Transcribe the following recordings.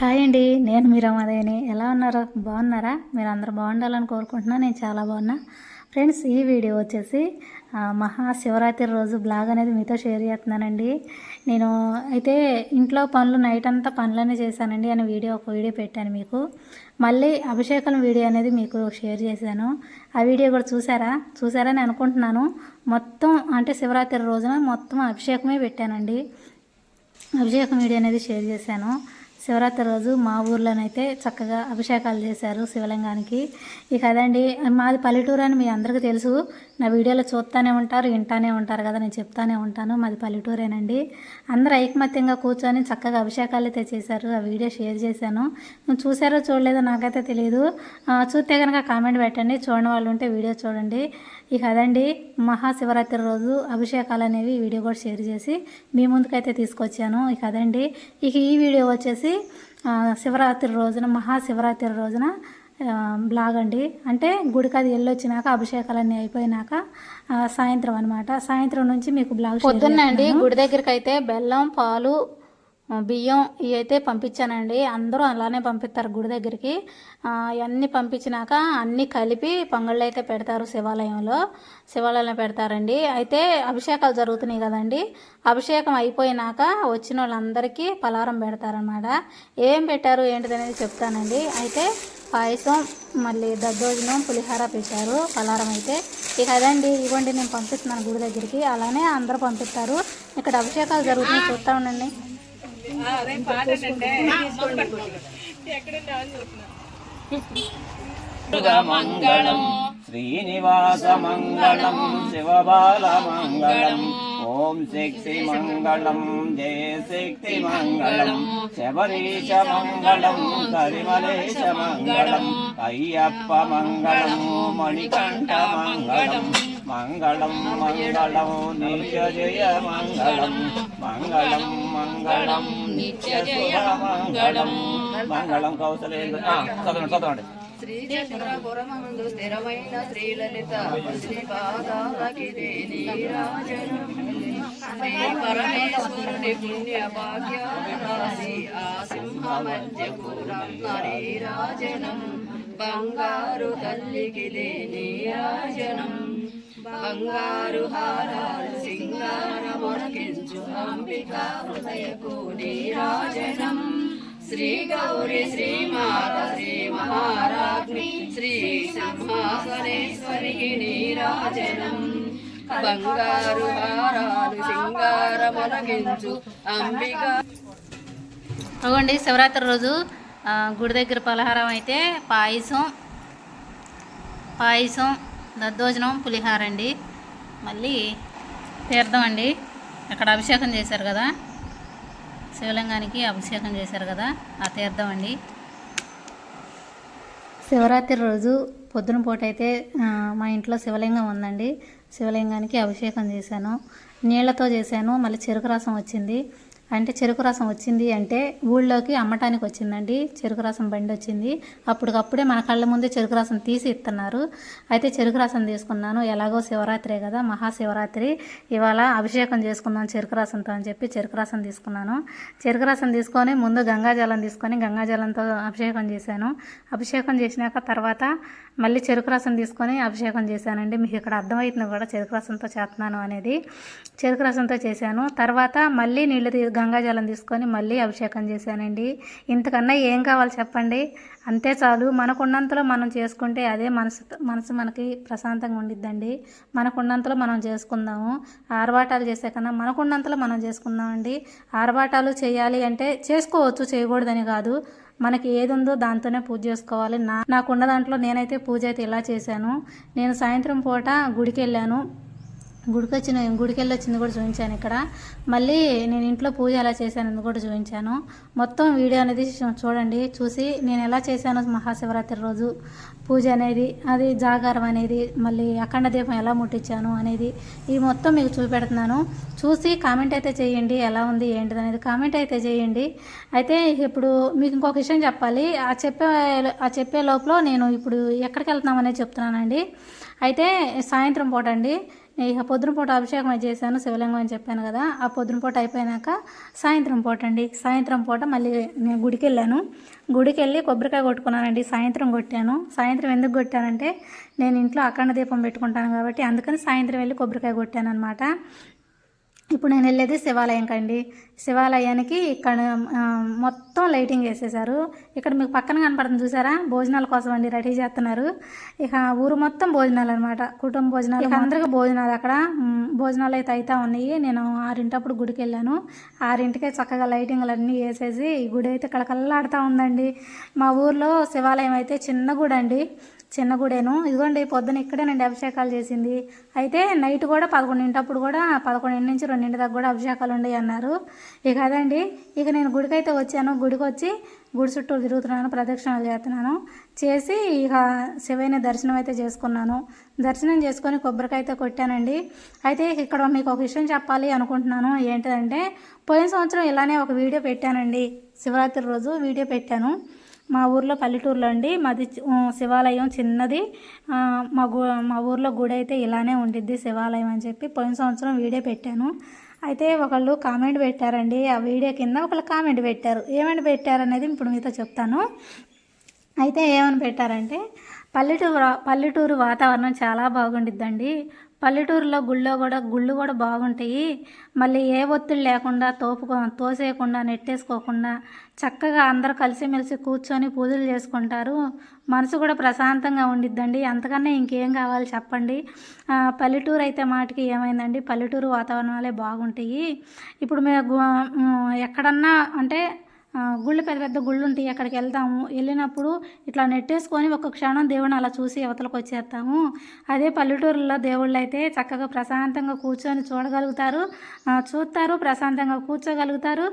Hi అండి నేను మీ రమాదేవిని. ఎలా ఉన్నారు? బాగున్నారా? మీరు అందరూ బాగుండాలని కోరుకుంటున్నా నేను చాలా బాగున్నా. ఫ్రెండ్స్ ఈ వీడియో వచ్చేసి మహాశివరాత్రి రోజు బ్లాగ్ అనేది మీతో షేర్ చేస్తున్నానండి. నేను అయితే ఇంట్లో పనులు నైట్ అంతా పనులన్నీ చేశానండి అని వీడియో ఒక వీడియో పెట్టాను మీకు. మళ్ళీ అభిషేకం వీడియో అనేది మీకు షేర్ చేశాను. ఆ వీడియో కూడా చూసారా? చూసారని అనుకుంటున్నాను. మొత్తం అంటే శివరాత్రి రోజున మొత్తం అభిషేకమే పెట్టానండి. అభిషేకం వీడియో అనేది షేర్ చేశాను. శివరాత్రి రోజు మా ఊర్లోనైతే చక్కగా అభిషేకాలు చేశారు శివలింగానికి. ఇక అదండి మాది పల్లెటూరు అని మీ అందరికీ తెలుసు. నా వీడియోలో చూస్తూనే ఉంటారు వింటానే ఉంటారు కదా నేను చెప్తానే ఉంటాను. మాది పల్లెటూరేనండి. అందరూ ఐకమత్యంగా కూర్చొని చక్కగా అభిషేకాలు అయితే చేశారు. ఆ వీడియో షేర్ చేశాను. నువ్వు చూసారో చూడలేదో నాకైతే తెలియదు చూస్తే కనుక కామెంట్ పెట్టండి. చూడని వాళ్ళు ఉంటే వీడియో చూడండి. ఇక అదండి మహాశివరాత్రి రోజు అభిషేకాలు అనేవి వీడియో కూడా షేర్ చేసి మీ ముందుకైతే తీసుకొచ్చాను. ఇక అదండి ఇక ఈ వీడియో వచ్చేసి శివరాత్రి రోజున మహాశివరాత్రి రోజున బ్లాగ్ అండి. అంటే గుడికి అది వెళ్ళొచ్చినాక అభిషేకాలన్నీ అయిపోయినాక సాయంత్రం అనమాట సాయంత్రం నుంచి మీకు బ్లాగ్ పొద్దున్నే అండి గుడి దగ్గరికి అయితే బెల్లం పాలు బియ్యం ఇవి అయితే పంపించానండి. అందరూ అలానే పంపిస్తారు గుడి దగ్గరికి. అన్నీ ఇవన్నీ పంపించినాక అన్నీ కలిపి పొంగళ్ళు అయితే పెడతారు శివాలయంలో. శివాలయంలో పెడతారండి. అయితే అభిషేకాలు జరుగుతున్నాయి కదండి. అభిషేకం అయిపోయినాక వచ్చిన వాళ్ళందరికీ పలారం పెడతారనమాట ఏం పెట్టారు ఏంటిది అనేది చెప్తానండి. అయితే పాయసం మళ్ళీ దద్దోజనం పులిహార పెట్టారు పలారం అయితే. ఇక అదండి ఇవ్వండి నేను పంపిస్తున్నాను గుడి దగ్గరికి. అలానే అందరూ పంపిస్తారు ఇక్కడ అభిషేకాలు జరుగుతున్నాయి చూస్తూ ఉండండి. మంగళం శ్రీనివాస మంగళం. శివబాల మంగళం ఓం శక్తి మంగళం. జయ శక్తి మంగళం. శబరీశ మంగళం. కరిమలేశ మంగళం. అయ్యప్ప మంగళం. మణికంఠ మంగళం. మంగళం మంగళం. నిత్య జయ మంగళం. మంగళం మంగళం. మంగళం మంగళం కౌశలేంద్ర. ఆ, చదవండి చదవండి. శ్రీ చక్రపురమందు స్థిరమైన శ్రీలలిత శ్రీపాదాలకిదే నీరాజనం. శ్రీ పరమేశ్వరుని పుణ్య ఆ సింహ బంగారు తల్లికిదే నీరాజనం. బంగారు హారాలు సింగార అంబిక హృదయకు నీరాజనం శ్రీ గౌరి శ్రీమాత శ్రీ మహారాజ్ని శ్రీ సింహాసనేశ్వరికి నీరాజనం బంగారు హారాలు సింగార మొలగించు అంబిక అవ్వండి శివరాత్రి రోజు గుడి దగ్గర పలహారం అయితే పాయసం. పాయసం. దద్దోజనం పులిహార అండి మళ్ళీ తీర్థం అండి అక్కడ అభిషేకం చేశారు కదా. శివలింగానికి అభిషేకం చేశారు కదా. ఆ తీర్థం అండి శివరాత్రి రోజు పొద్దున పూట అయితే మా ఇంట్లో శివలింగం ఉందండి. శివలింగానికి అభిషేకం చేశాను. నీళ్ళతో చేశాను. మళ్ళీ చెరుకు రసం వచ్చింది. అంటే చెరుకు రసం వచ్చింది అంటే ఊళ్ళోకి అమ్మటానికి వచ్చిందండి. చెరుకు రసం బండి వచ్చింది. అప్పటికప్పుడే మన కళ్ళ ముందే చెరుకు రసం తీసి ఇస్తున్నారు. అయితే చెరుకు రసం తీసుకున్నాను. ఎలాగో శివరాత్రే కదా మహాశివరాత్రి. ఇవాళ అభిషేకం చేసుకుందాం చెరుకు రసంతో అని చెప్పి చెరుకు రసం తీసుకున్నాను. చెరుకు రసం తీసుకొని ముందు గంగాజలం తీసుకొని గంగాజలంతో అభిషేకం చేశాను. అభిషేకం చేసినాక తర్వాత మళ్ళీ చెరుకు రసం తీసుకొని అభిషేకం చేశానండి. మీకు ఇక్కడ అర్థమవుతుంది కూడా చెరుకు రసంతో చేస్తున్నాను అనేది. చెరుకు రసంతో చేశాను. తర్వాత మళ్ళీ నీళ్ళు తీ- గంగాజలం తీసుకొని మళ్ళీ అభిషేకం చేశానండి. ఇంతకన్నా ఏం కావాలి చెప్పండి? అంతే చాలు. మనకున్నంతలో మనం చేసుకుంటే అదే మనసు మనసు మనకి ప్రశాంతంగా ఉండిద్దండి. మనకున్నంతలో మనం చేసుకుందాము. ఆర్భాటాలు చేసే కన్నా మనకున్నంతలో మనం చేసుకుందామండి. ఆర్భాటాలు చేయాలి అంటే చేసుకోవచ్చు చేయకూడదని కాదు. మనకి ఏది ఉందో దాంతోనే పూజ చేసుకోవాలి. నా నాకున్న దాంట్లో నేనైతే పూజ అయితే ఇలా చేశాను. నేను సాయంత్రం పూట గుడికి వెళ్ళాను గుడికి వచ్చిన గుడికి వెళ్ళి వచ్చింది కూడా చూపించాను ఇక్కడ. మళ్ళీ నేను ఇంట్లో పూజ ఎలా చేశాను కూడా చూపించాను. మొత్తం వీడియో అనేది చూడండి. చూసి నేను ఎలా చేశాను మహాశివరాత్రి రోజు పూజ అనేది అది జాగారం అనేది మళ్ళీ అఖండ దీపం ఎలా ముట్టించాను అనేది ఈ మొత్తం మీకు చూపెడుతున్నాను. చూసి కామెంట్ అయితే చేయండి ఎలా ఉంది ఏంటిది అనేది కామెంట్ అయితే చేయండి. అయితే ఇప్పుడు మీకు ఇంకొక విషయం చెప్పాలి. ఆ చెప్పే ఆ చెప్పే లోపల నేను ఇప్పుడు ఎక్కడికి వెళ్తున్నాం అనేది చెప్తున్నానండి. అయితే సాయంత్రం పూట అండి. ఇక పొద్దున పూట అభిషేకం చేశాను శివలింగం అని చెప్పాను కదా ఆ పొద్దున పూట అయిపోయినాక సాయంత్రం పూట అండి సాయంత్రం పూట మళ్ళీ నేను గుడికి వెళ్ళాను గుడికి వెళ్ళి కొబ్బరికాయ కొట్టుకున్నానండి సాయంత్రం కొట్టాను. సాయంత్రం ఎందుకు కొట్టానంటే నేను ఇంట్లో అఖండ దీపం పెట్టుకుంటాను కాబట్టి అందుకని సాయంత్రం వెళ్ళి కొబ్బరికాయ కొట్టాను అనమాట ఇప్పుడు నేను వెళ్ళేది శివాలయం కండి. శివాలయానికి ఇక్కడ మొత్తం లైటింగ్ వేసేసారు ఇక్కడ మీకు పక్కన కనపడుతుంది చూసారా? భోజనాల కోసం అండి రెడీ చేస్తున్నారు. ఇక ఊరు మొత్తం భోజనాలు అనమాట కుటుంబ భోజనాలు ఇక అందరికీ భోజనాలు అక్కడ. భోజనాలు అయితే అవుతా ఉన్నాయి. నేను ఆరింటప్పుడు గుడికి వెళ్ళాను. ఆరింటికే చక్కగా లైటింగ్లు అన్నీ వేసేసి ఈ గుడి అయితే కళకళలాడుతూ ఉందండి. మా ఊర్లో శివాలయం అయితే చిన్న గుడి అండి చిన్న గుడేను. ఇదిగోండి పొద్దున ఇక్కడేనండి అభిషేకాలు చేసింది. అయితే నైట్ కూడా పదకొండింటప్పుడు కూడా పదకొండింటి నుంచి రెండింటి దాకా కూడా అభిషేకాలు ఉన్నాయి అన్నారు. ఇక అదండి ఇక నేను గుడికి అయితే వచ్చాను. గుడికి వచ్చి గుడి చుట్టూ తిరుగుతున్నాను ప్రదక్షిణాలు చేస్తున్నాను. చేసి ఇక శివైన దర్శనం అయితే చేసుకున్నాను. దర్శనం చేసుకొని కొబ్బరికాయతో అయితే కొట్టానండి. అయితే ఇక్కడ మీకు ఒక విషయం చెప్పాలి అనుకుంటున్నాను. ఏంటంటే పోయిన సంవత్సరం ఇలానే ఒక వీడియో పెట్టానండి. శివరాత్రి రోజు వీడియో పెట్టాను. మా ఊర్లో పల్లెటూరులో అండి. మాది శివాలయం చిన్నది. మా గు మా ఊర్లో గుడి అయితే ఇలానే ఉండిద్ది శివాలయం అని చెప్పి పోయిన సంవత్సరం వీడియో పెట్టాను. అయితే ఒకళ్ళు కామెంట్ పెట్టారండి. ఆ వీడియో కింద ఒకళ్ళు కామెంట్ పెట్టారు. ఏమని పెట్టారనేది ఇప్పుడు మీతో చెప్తాను. అయితే ఏమని పెట్టారంటే పల్లెటూరు పల్లెటూరు వాతావరణం చాలా బాగుండిద్దండి. పల్లెటూరులో గుళ్ళో కూడా గుళ్ళు కూడా బాగుంటాయి. మళ్ళీ ఏ ఒత్తిడి లేకుండా తోపుకో తోసేయకుండా నెట్టేసుకోకుండా చక్కగా అందరూ కలిసిమెలిసి కూర్చొని పూజలు చేసుకుంటారు. మనసు కూడా ప్రశాంతంగా ఉండిద్దండి. అంతకన్నా ఇంకేం కావాలి చెప్పండి. పల్లెటూరు అయితే మాటికి ఏమైందండి? పల్లెటూరు వాతావరణాలే బాగుంటాయి. ఇప్పుడు మేము ఎక్కడన్నా అంటే గుళ్ళు పెద్ద పెద్ద గుళ్ళు ఉంటాయి అక్కడికి వెళ్తాము. వెళ్ళినప్పుడు ఇట్లా నెట్టేసుకొని ఒక క్షణం దేవుని అలా చూసి అవతలకు వచ్చేస్తాము. అదే పల్లెటూరులో దేవుళ్ళు అయితే చక్కగా ప్రశాంతంగా కూర్చొని చూడగలుగుతారు. చూస్తారు ప్రశాంతంగా కూర్చోగలుగుతారు.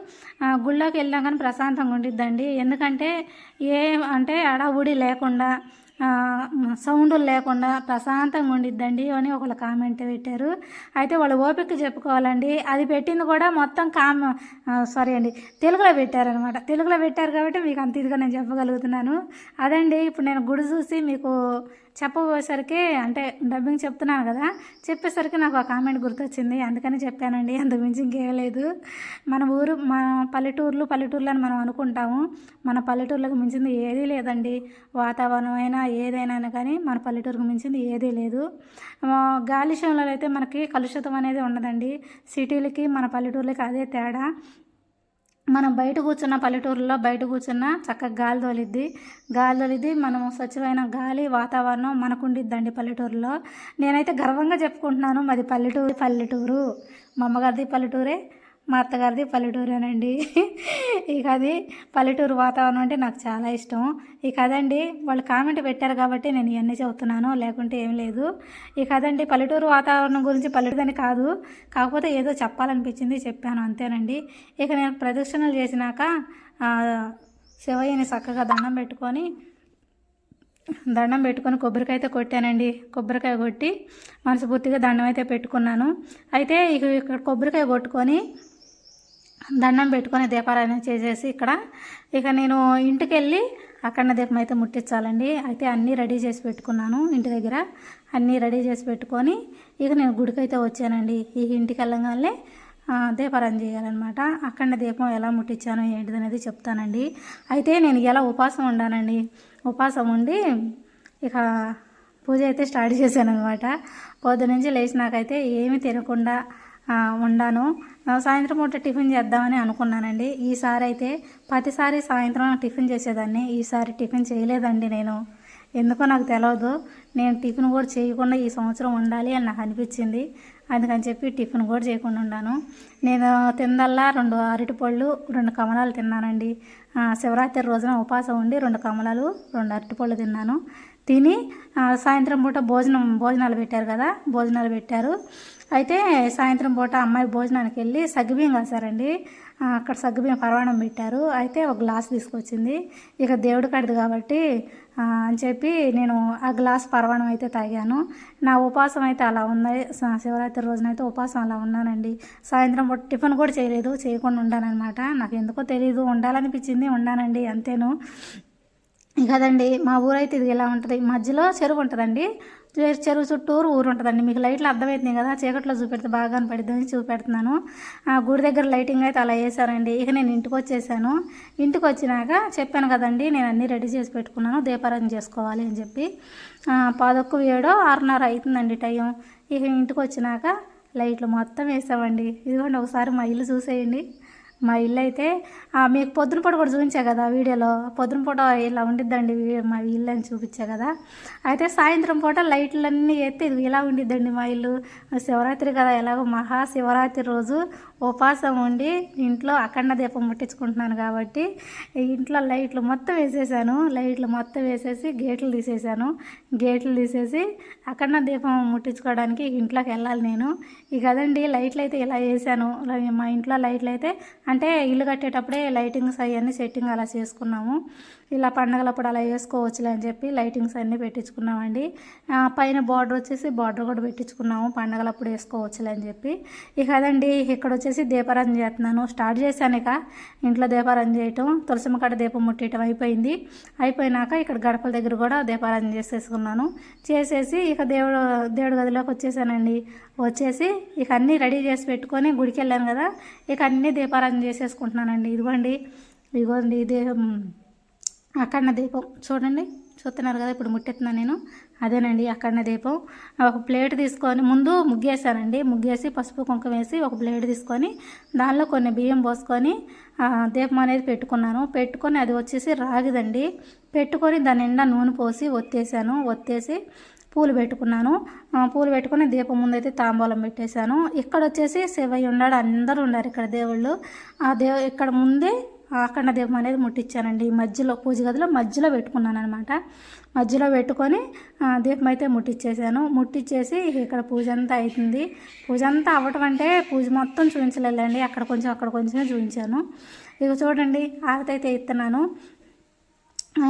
గుళ్ళోకి వెళ్ళినా కానీ ప్రశాంతంగా ఉండిద్దండి. ఎందుకంటే ఏ అంటే అడావుడి లేకుండా సౌండ్లు లేకుండా ప్రశాంతంగా ఉండిద్దండి అని ఒకళ్ళు కామెంట్ పెట్టారు. అయితే వాళ్ళు ఓపిక చెప్పుకోవాలండి. అది పెట్టింది కూడా మొత్తం కామ సారీ అండి తెలుగులో పెట్టారనమాట. తెలుగులో పెట్టారు కాబట్టి మీకు అంత ఇదిగా నేను చెప్పగలుగుతున్నాను. అదండి ఇప్పుడు నేను గుడి చూసి మీకు చెప్పబోయేసరికి అంటే డబ్బింగ్ చెప్తున్నాను కదా చెప్పేసరికి నాకు ఆ కామెంట్ గుర్తొచ్చింది. అందుకని చెప్పానండి అంతకుమించి ఇంకేం లేదు. మన ఊరు మన పల్లెటూర్లు పల్లెటూర్లు అని మనం అనుకుంటాము. మన పల్లెటూర్లకు మించింది ఏదీ లేదండి. వాతావరణం అయినా ఏదైనా కానీ మన పల్లెటూరుకు మించింది ఏదీ లేదు. గాలి విషయంలో అయితే మనకి కలుషితం అనేది ఉండదండి. సిటీలకి మన పల్లెటూర్లకి అదే తేడా. మనం బయట కూర్చున్న పల్లెటూరులో బయట కూర్చున్న చక్కగా గాలి తోలిద్ది. గాలి తోలిద్ది మనం స్వచ్ఛమైన గాలి వాతావరణం మనకుండిద్దండి పల్లెటూరులో. నేనైతే గర్వంగా చెప్పుకుంటున్నాను మాది పల్లెటూరు పల్లెటూరు. మా అమ్మగారిది పల్లెటూరే. మా అత్తగారిది పల్లెటూరేనండి. ఇక అది పల్లెటూరు వాతావరణం అంటే నాకు చాలా ఇష్టం. ఇక అదండి వాళ్ళు కామెంట్ పెట్టారు కాబట్టి నేను ఇవన్నీ చెబుతున్నాను లేకుంటే ఏం లేదు. ఇక అదండి పల్లెటూరు వాతావరణం గురించి పల్లెటూరుదని కాదు కాకపోతే ఏదో చెప్పాలనిపించింది చెప్పాను అంతేనండి. ఇక నేను ప్రదక్షిణలు చేసినాక శివయ్యని చక్కగా దండం పెట్టుకొని దండం పెట్టుకొని కొబ్బరికాయ అయితే కొట్టానండి. కొబ్బరికాయ కొట్టి మనస్ఫూర్తిగా దండం అయితే పెట్టుకున్నాను. అయితే ఇక ఇక్కడ కొబ్బరికాయ కొట్టుకొని దండం పెట్టుకొని దీపారాధన చేసేసి ఇక్కడ ఇక నేను ఇంటికి వెళ్ళి అక్కడ దీపం అయితే ముట్టించాలండి. అయితే అన్నీ రెడీ చేసి పెట్టుకున్నాను ఇంటి దగ్గర. అన్నీ రెడీ చేసి పెట్టుకొని ఇక నేను గుడికి అయితే వచ్చానండి. ఈ ఇంటికి వెళ్ళగానే దీపారాధన చేయాలన్నమాట. అక్కడ దీపం ఎలా ముట్టించాను ఏంటిది అనేది చెప్తానండి. అయితే నేను ఎలా ఉపాసం ఉండానండి? ఉపాసం ఉండి ఇక పూజ అయితే స్టార్ట్ చేశాను అనమాట పొద్దు నుంచి లేచినాకైతే ఏమి తినకుండా ఉండాను. సాయంత్రం పూట టిఫిన్ చేద్దామని అనుకున్నానండి. ఈసారి అయితే ప్రతిసారి సాయంత్రం టిఫిన్ చేసేదాన్ని. ఈసారి టిఫిన్ చేయలేదండి నేను. ఎందుకో నాకు తెలియదు నేను టిఫిన్ కూడా చేయకుండా ఈ సంవత్సరం ఉండాలి అని నాకు అనిపించింది. అందుకని చెప్పి టిఫిన్ కూడా చేయకుండా ఉన్నాను నేను తిందల్లా రెండు అరటిపళ్ళు రెండు కమలాలు తిన్నానండి. శివరాత్రి రోజున ఉపవాసం ఉండి రెండు కమలాలు రెండు అరటిపళ్ళు తిన్నాను. తిని సాయంత్రం పూట భోజనం భోజనాలు పెట్టారు కదా భోజనాలు పెట్టారు. అయితే సాయంత్రం పూట అమ్మాయి భోజనానికి వెళ్ళి సగ్గుబియ్యం కాసారండి. అక్కడ సగ్గుబియ్యం పరవాణం పెట్టారు. అయితే ఒక గ్లాస్ తీసుకొచ్చింది. ఇక దేవుడు కడదు కాబట్టి అని చెప్పి నేను ఆ గ్లాస్ పరవాణం అయితే తాగాను. నా ఉపవాసం అయితే అలా ఉంది. శివరాత్రి రోజునైతే ఉపవాసం అలా ఉన్నానండి. సాయంత్రం పూట టిఫిన్ కూడా చేయలేదు. చేయకుండా ఉండానన్నమాట. నాకు ఎందుకో తెలియదు ఉండాలనిపించింది. ఉండానండి. అంతేను. కదండి మా ఊరైతే ఇది ఎలా ఉంటుంది? మధ్యలో చెరువు ఉంటుందండి. చెరువు చుట్టూరు ఊరు ఉంటుందండి మీకు లైట్లు అర్థమవుతుంది కదా చీకట్లో చూపెడితే బాగా కనపడిద్దని చూపెడుతున్నాను. గుడి దగ్గర లైటింగ్ అయితే అలా వేసారండి ఇక నేను ఇంటికి వచ్చేసాను. ఇంటికి వచ్చినాక చెప్పాను కదండి నేను అన్నీ రెడీ చేసి పెట్టుకున్నాను దీపారాధన చేసుకోవాలి అని చెప్పి. పదొక్క ఏడో ఆరున్నర అవుతుందండి టైం. ఇక ఇంటికి వచ్చినాక లైట్లు మొత్తం వేసామండి. ఇదిగోండి ఒకసారి మా ఇల్లు చూసేయండి. మా ఇల్లు అయితే మీకు పొద్దున పూట కూడా చూపించా కదా వీడియోలో. పొద్దున పూట ఇలా ఉండిద్దండి మా ఇల్లు అని చూపించా కదా. అయితే సాయంత్రం పూట లైట్లన్నీ ఎత్తి ఇది ఇలా ఉండిద్దండి మా ఇల్లు. శివరాత్రి కదా ఎలాగో మహాశివరాత్రి రోజు ఉపాసం ఉండి ఇంట్లో అఖండ దీపం ముట్టించుకుంటున్నాను కాబట్టి ఇంట్లో లైట్లు మొత్తం వేసేసాను. లైట్లు మొత్తం వేసేసి గేట్లు తీసేసాను. గేట్లు తీసేసి అఖండ దీపం ముట్టించుకోవడానికి ఇంట్లోకి వెళ్ళాలి నేను. ఇక కదండి లైట్లు అయితే ఇలా వేసాను. మా ఇంట్లో లైట్లు అయితే అంటే ఇల్లు కట్టేటప్పుడే లైటింగ్స్ అవన్నీ సెట్టింగ్ అలా చేసుకున్నాము. ఇలా పండగలప్పుడు అలా వేసుకోవచ్చులే అని చెప్పి లైటింగ్స్ అన్నీ పెట్టించుకున్నామండి. పైన బార్డర్ వచ్చేసి బార్డర్ కూడా పెట్టించుకున్నాము. పండగలప్పుడు వేసుకోవచ్చులే అని చెప్పి. ఇక అదండి ఇక్కడ వచ్చేసి దీపారాధన చేస్తున్నాను. స్టార్ట్ చేశాను ఇక. ఇంట్లో దీపారాధన చేయటం తులసిమ్మ కాడ దీపం ముట్టేయటం అయిపోయింది. అయిపోయినాక ఇక్కడ గడపల దగ్గర కూడా దీపారాధన చేసేసుకున్నాను. చేసేసి ఇక దేవుడు దేవుడి గదిలోకి వచ్చేసానండి. వచ్చేసి ఇక అన్నీ రెడీ చేసి పెట్టుకొని గుడికి వెళ్ళాను కదా. ఇక అన్నీ దీపారాధన చేసేసుకుంటున్నానండి. ఇదిగోండి ఇదిగోండి ఇదే అఖండ దీపం. చూడండి చూస్తున్నారు కదా ఇప్పుడు ముట్టెత్తున్నాను నేను. అదేనండి అఖండ దీపం. ఒక ప్లేట్ తీసుకొని ముందు ముగ్గేసానండి. ముగ్గేసి పసుపు కుంకుమ వేసి ఒక ప్లేట్ తీసుకొని దానిలో కొన్ని బియ్యం పోసుకొని దీపం అనేది పెట్టుకున్నాను. పెట్టుకొని అది వచ్చేసి రాగిదండి. పెట్టుకొని దాని నిండా నూనె పోసి ఒత్తేసాను. ఒత్తేసి పూలు పెట్టుకున్నాను. పూలు పెట్టుకుని దీపం ముందు అయితే తాంబూలం పెట్టేశాను. ఇక్కడ వచ్చేసి శివయ్య ఉన్నాడు. అందరూ ఉన్నారు ఇక్కడ దేవుళ్ళు. ఆ దేవ ఇక్కడ ముందే అఖండ దీపం అనేది ముట్టించానండి. ఈ మధ్యలో పూజ గదిలో మధ్యలో పెట్టుకున్నాను అనమాట మధ్యలో పెట్టుకొని దీపం అయితే ముట్టించేసాను ముట్టించేసి ఇక్కడ పూజ అంతా అవుతుంది పూజ అంతా అవ్వటం అంటే పూజ మొత్తం చూపించలేదండి అక్కడ కొంచెం అక్కడ కొంచెం చూపించాను ఇక చూడండి ఆరతి అయితే ఇస్తున్నాను.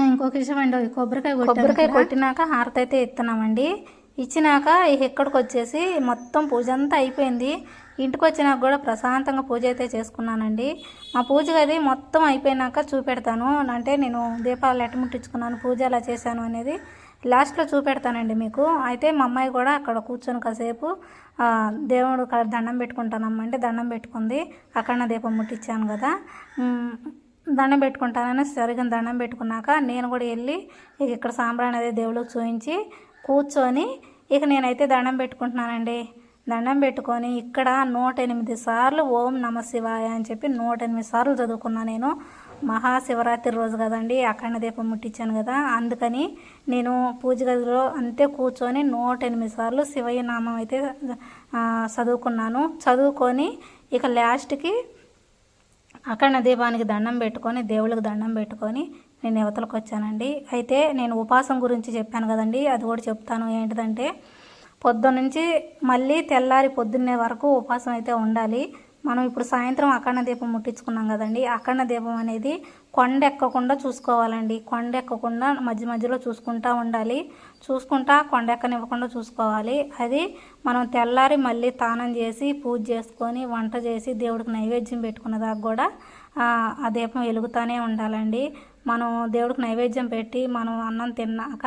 ఇంకొక విషయం అండి కొబ్బరికాయ కొబ్బరికాయ కొట్టినాక హారతి అయితే ఇస్తున్నామండి ఇచ్చినాక ఇక ఇక్కడికి వచ్చేసి మొత్తం పూజ అంతా అయిపోయింది. ఇంటికి వచ్చినాక కూడా ప్రశాంతంగా పూజ అయితే చేసుకున్నానండి. మా పూజ గది మొత్తం అయిపోయినాక చూపెడతాను. అంటే నేను దీపాలు ఎట్ట ముట్టించుకున్నాను పూజ ఎలా చేశాను అనేది లాస్ట్లో చూపెడతానండి మీకు. అయితే మా అమ్మాయి కూడా అక్కడ కూర్చొని కాసేపు దేవుడు దండం పెట్టుకుంటానమ్మ అంటే దండం పెట్టుకుంది. అక్కడ దీపం ముట్టించాను కదా. దండం పెట్టుకుంటానని సరిగ్గా దండం పెట్టుకున్నాక నేను కూడా వెళ్ళి ఇక ఇక్కడ సాంబ్రాణి అదే దేవుళ్ళకి చూపించి కూర్చొని ఇక నేనైతే దండం పెట్టుకుంటున్నానండి. దండం పెట్టుకొని ఇక్కడ నూట ఎనిమిది సార్లు ఓం నమ శివాయ అని చెప్పి నూట ఎనిమిది సార్లు చదువుకున్నాను నేను. మహాశివరాత్రి రోజు కదండి అఖండ దీపం ముట్టించాను కదా అందుకని నేను పూజ గదిలో అంతే కూర్చొని నూట ఎనిమిది సార్లు శివయ్య నామం అయితే చదువుకున్నాను. చదువుకొని ఇక లాస్ట్కి అఖండ దీపానికి దండం పెట్టుకొని దేవుళ్ళకి దండం పెట్టుకొని నేను యువతలకు వచ్చానండి. అయితే నేను ఉపాసం గురించి చెప్పాను కదండి అది కూడా చెప్తాను. ఏంటిదంటే పొద్దున్నుంచి మళ్ళీ తెల్లారి పొద్దున్నే వరకు ఉపాసం అయితే ఉండాలి. మనం ఇప్పుడు సాయంత్రం అఖండ దీపం ముట్టించుకున్నాం కదండి. అఖండ దీపం అనేది కొండ ఎక్కకుండా చూసుకోవాలండి. కొండ ఎక్కకుండా మధ్య మధ్యలో చూసుకుంటా ఉండాలి. చూసుకుంటా కొండ ఎక్కనివ్వకుండా చూసుకోవాలి. అది మనం తెల్లారి మళ్ళీ తానం చేసి పూజ చేసుకొని వంట చేసి దేవుడికి నైవేద్యం పెట్టుకున్న దాకా కూడా ఆ ఆ దీపం వెలుగుతూనే ఉండాలండి. మనం దేవుడికి నైవేద్యం పెట్టి మనం అన్నం తిన్నాక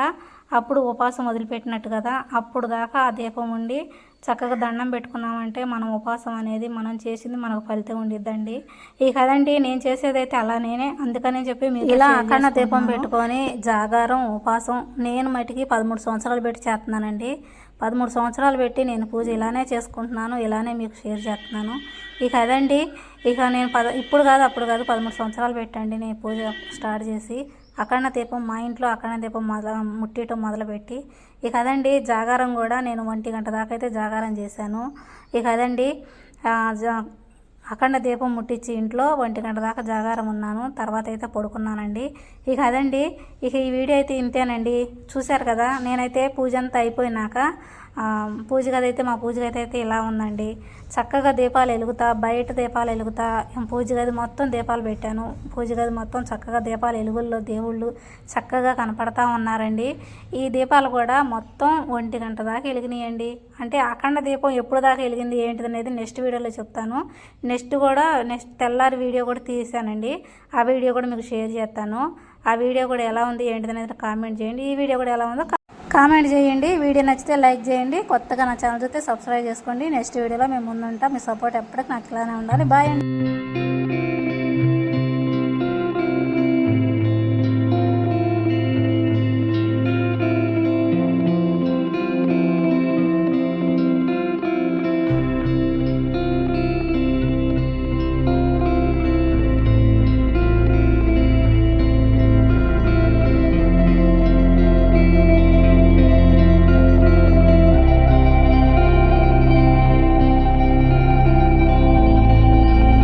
అప్పుడు ఉపాసం వదిలిపెట్టినట్టు కదా అప్పుడు దాకా ఆ దీపం ఉండి చక్కగా దండం పెట్టుకున్నామంటే మనం ఉపాసం అనేది మనం చేసింది మనకు ఫలితం ఉండిద్దండి. ఈ కదండి నేను చేసేదైతే అలా నేనే అందుకని చెప్పి మీరు ఇలా అఖండ దీపం పెట్టుకొని జాగారం ఉపాసం నేను మటుకి పదమూడు సంవత్సరాలు పెట్టి చేస్తున్నానండి. పదమూడు సంవత్సరాలు పెట్టి నేను పూజ ఇలానే చేసుకుంటున్నాను ఇలానే మీకు షేర్ చేస్తున్నాను. ఇక అదండి. ఇక నేను పద ఇప్పుడు కాదు అప్పుడు కాదు పదమూడు సంవత్సరాలు పెట్టండి. నేను పూజ స్టార్ట్ చేసి అఖండ దీపం మా ఇంట్లో అఖండ దీపం మొదల ముట్టేయటం మొదలుపెట్టి ఇక అదండి జాగారం కూడా నేను ఒంటి గంట దాకా అయితే జాగారం చేశాను. ఇక అదండి జా- అఖండ దీపం ముట్టించి ఇంట్లో ఒంటి గంట దాకా జాగారం ఉన్నాను. తర్వాత అయితే పడుకున్నానండి. ఇక అదండి. ఇక ఈ వీడియో అయితే ఇంతేనండి. చూశారు కదా నేనైతే పూజ అంతా అయిపోయినాక పూజ గది అయితే మా పూజ గది అయితే ఇలా ఉందండి. చక్కగా దీపాలు వెలుగుతా బయట దీపాలు వెలుగుతా పూజ గది మొత్తం దీపాలు పెట్టాను. పూజ గది మొత్తం చక్కగా దీపాలు వెలుగుల్లో దేవుళ్ళు చక్కగా కనపడతా ఉన్నారండి. ఈ దీపాలు కూడా మొత్తం ఒంటి గంట దాకా వెలిగినాయండి. అంటే అఖండ దీపం ఎప్పుడు దాకా వెలిగింది ఏంటిది అనేది నెక్స్ట్ వీడియోలో చెప్తాను. నెక్స్ట్ కూడా నెక్స్ట్ తెల్లారి వీడియో కూడా తీసానండి. ఆ వీడియో కూడా మీకు షేర్ చేస్తాను. ఆ వీడియో కూడా ఎలా ఉంది ఏంటిది అనేది కామెంట్ చేయండి. ఈ వీడియో కూడా ఎలా ఉందో కామెంట్ చేయండి. వీడియో నచ్చితే లైక్ చేయండి. కొత్తగా నా ఛానల్ చూస్తే సబ్స్క్రైబ్ చేసుకోండి. నెక్స్ట్ వీడియోలో మేము ముందుంటాం. మీ సపోర్ట్ ఎప్పటికీ నాకు ఇలానే ఉండాలి. బాయ్ అండి.